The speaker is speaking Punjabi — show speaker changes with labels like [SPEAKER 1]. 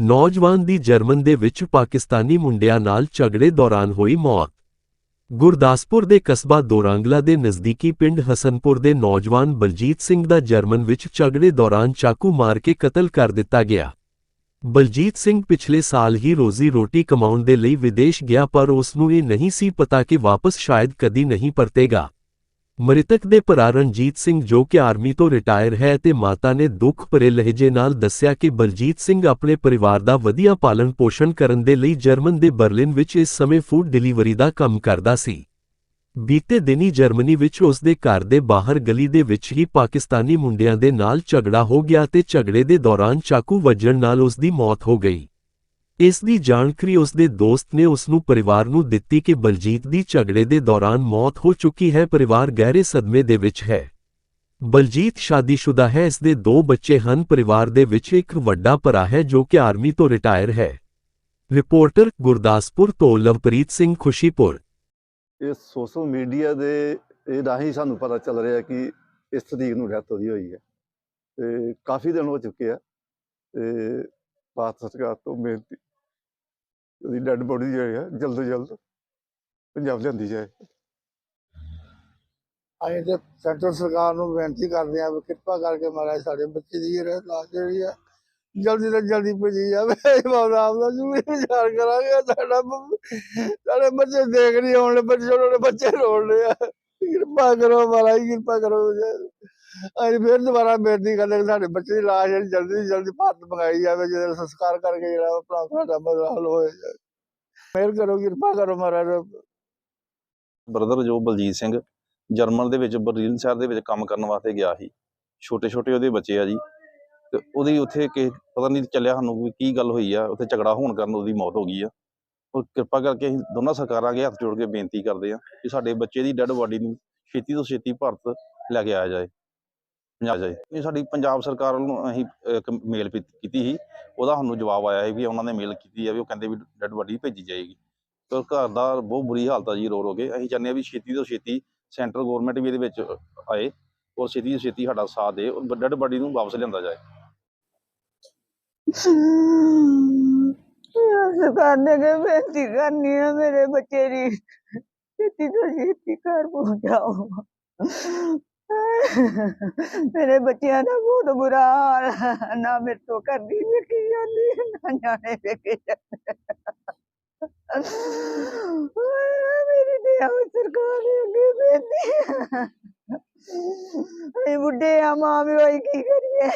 [SPEAKER 1] ਨੌਜਵਾਨ ਦੀ ਜਰਮਨ ਦੇ ਵਿੱਚ ਪਾਕਿਸਤਾਨੀ ਮੁੰਡਿਆਂ ਨਾਲ ਝਗੜੇ ਦੌਰਾਨ ਹੋਈ ਮੌਤ। ਗੁਰਦਾਸਪੁਰ ਦੇ ਕਸਬਾ ਦੋਰਾਂਗਲਾ ਦੇ ਨਜ਼ਦੀਕੀ ਪਿੰਡ ਹਸਨਪੁਰ ਦੇ ਨੌਜਵਾਨ ਬਲਜੀਤ ਸਿੰਘ ਦਾ ਜਰਮਨ ਵਿੱਚ ਝਗੜੇ ਦੌਰਾਨ ਚਾਕੂ ਮਾਰ ਕੇ ਕਤਲ ਕਰ ਦਿੱਤਾ ਗਿਆ। ਬਲਜੀਤ ਸਿੰਘ ਪਿਛਲੇ ਸਾਲ ਹੀ ਰੋਜ਼ੀ ਰੋਟੀ ਕਮਾਉਣ ਦੇ ਲਈ ਵਿਦੇਸ਼ ਗਿਆ ਪਰ ਉਸ ਨੂੰ ਇਹ ਨਹੀਂ ਸੀ ਪਤਾ ਕਿ ਵਾਪਸ ਸ਼ਾਇਦ ਕਦੀ ਨਹੀਂ ਪਰਤੇਗਾ। ਮ੍ਰਿਤਕ ਦੇ ਭਰਾ ਰਣਜੀਤ ਸਿੰਘ ਜੋ ਕਿ ਆਰਮੀ ਤੋਂ ਰਿਟਾਇਰ ਹੈ ਤੇ ਮਾਤਾ ਨੇ ਦੁੱਖ ਭਰੇ ਲਹਿਜੇ ਨਾਲ ਦੱਸਿਆ ਕਿ ਬਲਜੀਤ ਸਿੰਘ ਆਪਣੇ ਪਰਿਵਾਰ ਦਾ ਵਧੀਆ ਪਾਲਣ ਪੋਸ਼ਣ ਕਰਨ ਦੇ ਲਈ ਜਰਮਨ ਦੇ ਬਰਲਿਨ ਵਿੱਚ ਇਸ ਸਮੇਂ ਫੂਡ ਡਿਲੀਵਰੀ ਦਾ ਕੰਮ ਕਰਦਾ ਸੀ। ਬੀਤੇ ਦਿਨੀ ਜਰਮਨੀ ਵਿੱਚ ਉਸ ਦੇ ਘਰ ਦੇ ਬਾਹਰ ਗਲੀ ਦੇ ਵਿੱਚ ਹੀ ਪਾਕਿਸਤਾਨੀ ਮੁੰਡਿਆਂ ਦੇ ਨਾਲ ਝਗੜਾ ਹੋ ਗਿਆ ਤੇ ਝਗੜੇ ਦੇ ਦੌਰਾਨ ਚਾਕੂ ਵੱਜਣ ਨਾਲ ਉਸ ਦੀ ਮੌਤ ਹੋ ਗਈ। ਇਸ ਦੀ ਜਾਣਕਾਰੀ ਉਸ ਦੇ ਦੋਸਤ ਨੇ ਉਸ ਨੂੰ ਪਰਿਵਾਰ ਨੂੰ ਦਿੱਤੀ ਕਿ ਬਲਜੀਤ ਦੀ ਝਗੜੇ ਦੇ ਦੌਰਾਨ ਮੌਤ ਹੋ ਚੁੱਕੀ ਹੈ, ਪਰਿਵਾਰ ਗਹਿਰੇ ਸਦਮੇ ਦੇ ਵਿੱਚ ਹੈ। ਬਲਜੀਤ ਸ਼ਾਦੀशुदा ਹੈ ਇਸ ਦੇ ਦੋ ਬੱਚੇ ਹਨ, ਪਰਿਵਾਰ ਦੇ ਵਿੱਚ ਇੱਕ ਵੱਡਾ ਭਰਾ ਹੈ ਜੋ ਕਿ ਆਰਮੀ ਤੋਂ ਰਿਟਾਇਰ ਹੈ। ਰਿਪੋਰਟਰ ਗੁਰਦਾਸਪੁਰ ਤੋਂ ਲਵਪ੍ਰੀਤ ਸਿੰਘ ਖੁਸ਼ੀਪੁਰ।
[SPEAKER 2] ਇਹ ਸੋਸ਼ਲ ਮੀਡੀਆ ਦੇ, ਇਹ ਰਾਹੀਂ ਸਾਨੂੰ ਪਤਾ ਚੱਲ ਰਿਹਾ ਕਿ ਇਸ ਤਰੀਕ ਨੂੰ ਡੈਥ ਉਹਦੀ ਹੋਈ ਹੈ। ਤੇ ਕਾਫੀ ਦਿਨ ਹੋ ਚੁੱਕੇ ਆ। ਤੇ ਭਾਰਤ ਸਰਕਾਰ ਤੋਂ ਬੇਨਤੀ ਉਹਦੀ ਡੈੱਡ ਬੋਡੀ ਜਿਹੜੀ ਹੈ ਜਲਦ ਤੋਂ ਜਲਦ ਪੰਜਾਬ ਲਿਆਂਦੀ ਜਾਏ।
[SPEAKER 3] ਅਸੀਂ ਤੇ ਸੈਂਟਰ ਸਰਕਾਰ ਨੂੰ ਬੇਨਤੀ ਕਰਦੇ ਹਾਂ ਵੀ ਕਿਰਪਾ ਕਰਕੇ ਮਹਾਰਾਜ ਸਾਡੇ ਬੱਚੇ ਦੀ ਜਿਹੜਾ ਲਾਸ਼ ਜਿਹੜੀ ਆ, ਜਲਦੀ ਤੋਂ ਜਲਦੀ ਭੇਜੀ ਜਾਵੇ। ਬਾਬਾ ਆਪ ਦਾ ਜੂ ਵਿਚਾਰ ਕਰਾਂਗੇ ਸਾਡਾ ਸਾਡੇ ਬੱਚੇ ਦੇਖ ਨਹੀਂ ਆਉਣ ਬੱਚੇ ਛੋਟੇ ਛੋਟੇ ਬੱਚੇ ਰੋਣ ਰਹੇ ਕਿਰਪਾ ਕਰੋ ਮਹਾਰਾਜ, ਕਿਰਪਾ ਕਰੋ। ਅਸੀਂ ਫਿਰ ਦੁਬਾਰਾ ਬੇਨਤੀ ਕਰਦੇ ਕਿ ਸਾਡੇ ਬੱਚੇ ਦੀ ਲਾਸ਼ ਜਿਹੜੀ ਜਲਦੀ ਤੋਂ ਜਲਦੀ ਭਾਰਤ ਮੰਗਾਈ ਜਾਵੇ, ਜਿਹਦਾ ਸੰਸਕਾਰ ਕਰਕੇ ਜਿਹੜਾ ਆਪਣਾ ਸਾਡਾ ਮਸਲਾ ਹੱਲ ਹੋਏ ਮਿਹਰ ਕਰੋ, ਕਿਰਪਾ ਕਰੋ ਮਹਾਰਾਜ।
[SPEAKER 4] ਬ੍ਰਦਰ ਜੋ ਬਲਜੀਤ ਸਿੰਘ ਜਰਮਨ ਦੇ ਵਿੱਚ, ਬਰਲਿਨ ਸ਼ਹਿਰ ਦੇ ਵਿੱਚ ਕੰਮ ਕਰਨ ਵਾਸਤੇ ਗਿਆ ਸੀ। ਛੋਟੇ ਛੋਟੇ ਉਹਦੇ ਬੱਚੇ ਆ ਜੀ। ਤੇ ਉਹਦੀ ਉੱਥੇ ਕਿ ਪਤਾ ਨਹੀਂ ਚੱਲਿਆ ਸਾਨੂੰ ਵੀ ਕੀ ਗੱਲ ਹੋਈ ਆ। ਉੱਥੇ ਝਗੜਾ ਹੋਣ ਕਾਰਨ ਉਹਦੀ ਮੌਤ ਹੋ ਗਈ ਆ। ਉਹ ਕਿਰਪਾ ਕਰਕੇ ਅਸੀਂ ਦੋਨਾਂ ਸਰਕਾਰਾਂ ਅੱਗੇ ਹੱਥ ਜੋੜ ਕੇ ਬੇਨਤੀ ਕਰਦੇ ਆ ਕਿ ਸਾਡੇ ਬੱਚੇ ਦੀ ਡੈੱਡ ਬਾਡੀ ਨੂੰ ਛੇਤੀ ਤੋਂ ਛੇਤੀ ਭਾਰਤ ਲੈ ਕੇ ਆਇਆ ਜਾਏ। ਪੰਜਾਬ ਜਾਏ ਇਹ ਸਾਡੀ ਪੰਜਾਬ ਸਰਕਾਰ ਵੱਲੋਂ ਅਸੀਂ ਇੱਕ ਮੇਲ ਕੀਤੀ ਸੀ। ਉਹਦਾ ਸਾਨੂੰ ਜਵਾਬ ਆਇਆ ਹੈ ਵੀ ਉਹਨਾਂ ਨੇ ਮੇਲ ਕੀਤੀ ਆ ਵੀ ਉਹ ਕਹਿੰਦੇ ਵੀ ਡੈੱਡ ਬਾਡੀ ਭੇਜੀ ਜਾਏਗੀ। ਤੇ ਘਰ ਦਾ ਬਹੁਤ ਬੁਰੀ ਹਾਲਤ ਆ ਜੀ, ਰੋ ਰੋ ਕੇ। ਅਸੀਂ ਚਾਹੁੰਦੇ ਆ ਵੀ ਛੇਤੀ ਤੋਂ ਛੇਤੀ ਸੈਂਟਰਲ ਗਵਰਨਮੈਂਟ ਵੀ ਇਹਦੇ ਵਿੱਚ ਆਏ ਔਰ ਛੇਤੀ ਤੋਂ ਛੇਤੀ ਸਾਡਾ ਸਾਥ ਦੇ ਡੈਡ ਬਾਡੀ ਨੂੰ ਵਾਪਸ ਲਿਆਂਦਾ ਜਾਏ।
[SPEAKER 5] ਸਰਕਾਰ ਨੇ ਕਿ ਬੇਨਤੀ ਕਰਨੀ ਹੈ ਮੇਰੇ ਬੱਚੇ ਦੀ। ਛੇਤੀ ਤੋਂ ਛੇਤੀ ਘਰ ਪਹੁੰਚਾਓ। ਮੇਰੇ ਬੱਚਿਆਂ ਦਾ ਬਹੁਤ ਬੁਰਾ ਹਾਲ ਨਾ ਮੇਰੇ ਤੋਂ ਕਰਦੀ ਵੇਖੀ ਜਾਂਦੀ, ਨਾ ਜਾਣੇ ਵੇਖੀ ਜਾਂਦੇ। ਮੇਰੀ ਤੇ ਆਹ ਸਰਕਾਰ ਦੇ ਅੱਗੇ ਬੇਨਤੀ ਹੈ। ਅਸੀਂ ਬੁੱਢੇ ਆ ਮਾਂ ਵੀ ਹੋਈ ਕੀ ਕਰੀਏ?